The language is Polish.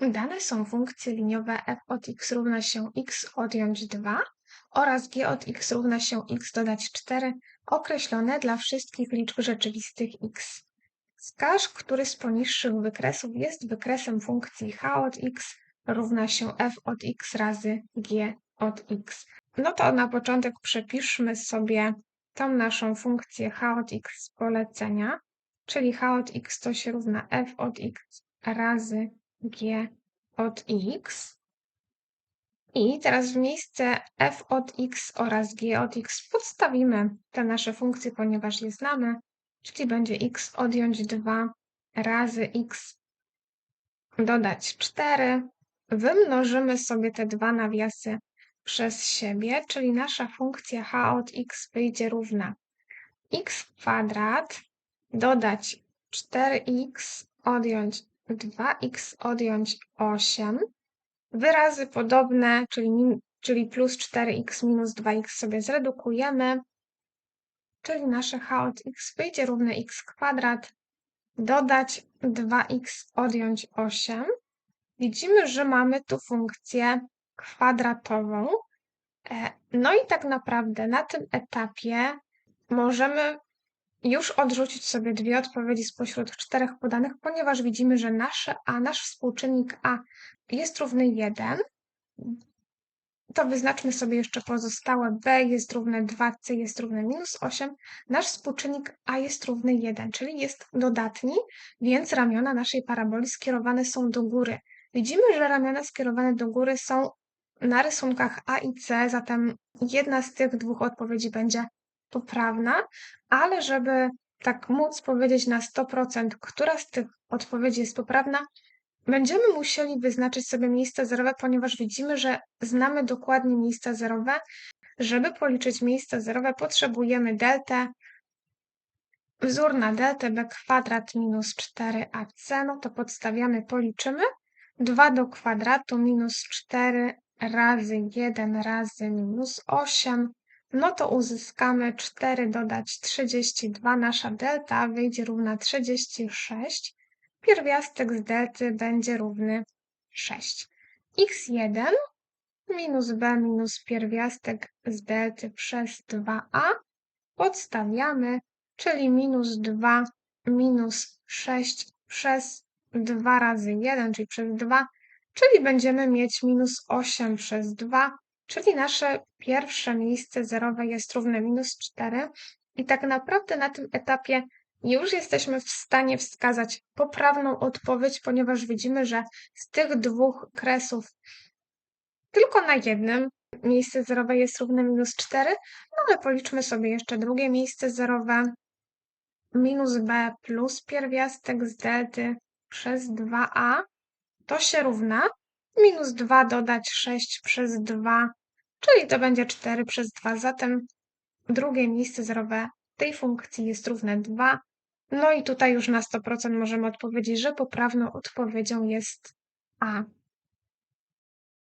Dane są funkcje liniowe f od x równa się x odjąć 2 oraz g od x równa się x dodać 4 określone dla wszystkich liczb rzeczywistych x. Wskaż, który z poniższych wykresów jest wykresem funkcji h od x równa się f od x razy g od x. No to na początek przepiszmy sobie tą naszą funkcję h od x z polecenia, czyli h od x to się równa f od x razy g od x. I teraz w miejsce f od x oraz g od x podstawimy te nasze funkcje, ponieważ je znamy, czyli będzie x odjąć 2 razy x dodać 4. Wymnożymy sobie te dwa nawiasy przez siebie, czyli nasza funkcja h od x wyjdzie równa x kwadrat dodać 4x odjąć 2x odjąć 8. Wyrazy podobne, czyli, czyli plus 4x minus 2x sobie zredukujemy, czyli nasze h od x wyjdzie równe x kwadrat dodać 2x odjąć 8. Widzimy, że mamy tu funkcję kwadratową. E, no i tak naprawdę na tym etapie możemy już odrzucić sobie dwie odpowiedzi spośród czterech podanych, ponieważ widzimy, że nasze a, nasz współczynnik a jest równy 1. To wyznaczmy sobie jeszcze pozostałe b jest równe 2, c jest równe minus 8. Nasz współczynnik a jest równy 1, czyli jest dodatni, więc ramiona naszej paraboli skierowane są do góry. Widzimy, że ramiona skierowane do góry są na rysunkach A i C, zatem jedna z tych dwóch odpowiedzi będzie poprawna, ale żeby tak móc powiedzieć na 100%, która z tych odpowiedzi jest poprawna, będziemy musieli wyznaczyć sobie miejsce zerowe, ponieważ widzimy, że znamy dokładnie miejsca zerowe. Żeby policzyć miejsca zerowe, potrzebujemy deltę. Wzór na deltę b kwadrat minus 4ac, no to podstawiamy, policzymy. 2 do kwadratu minus 4 razy 1 razy minus 8 no to uzyskamy 4 dodać 32, nasza delta wyjdzie równa 36. Pierwiastek z delty będzie równy 6. x1 minus b minus pierwiastek z delty przez 2a podstawiamy, czyli minus 2 minus 6 przez 2 razy 1, czyli przez 2, czyli będziemy mieć minus 8 przez 2, Czyli nasze pierwsze miejsce zerowe jest równe minus 4 i tak naprawdę na tym etapie już jesteśmy w stanie wskazać poprawną odpowiedź, ponieważ widzimy, że z tych dwóch kresów tylko na jednym miejsce zerowe jest równe minus 4, no ale policzmy sobie jeszcze drugie miejsce zerowe. Minus b plus pierwiastek z delty przez 2a to się równa minus 2 dodać 6 przez 2 czyli to będzie 4 przez 2. Zatem drugie miejsce zerowe tej funkcji jest równe 2. No i tutaj już na 100% możemy odpowiedzieć, że poprawną odpowiedzią jest A.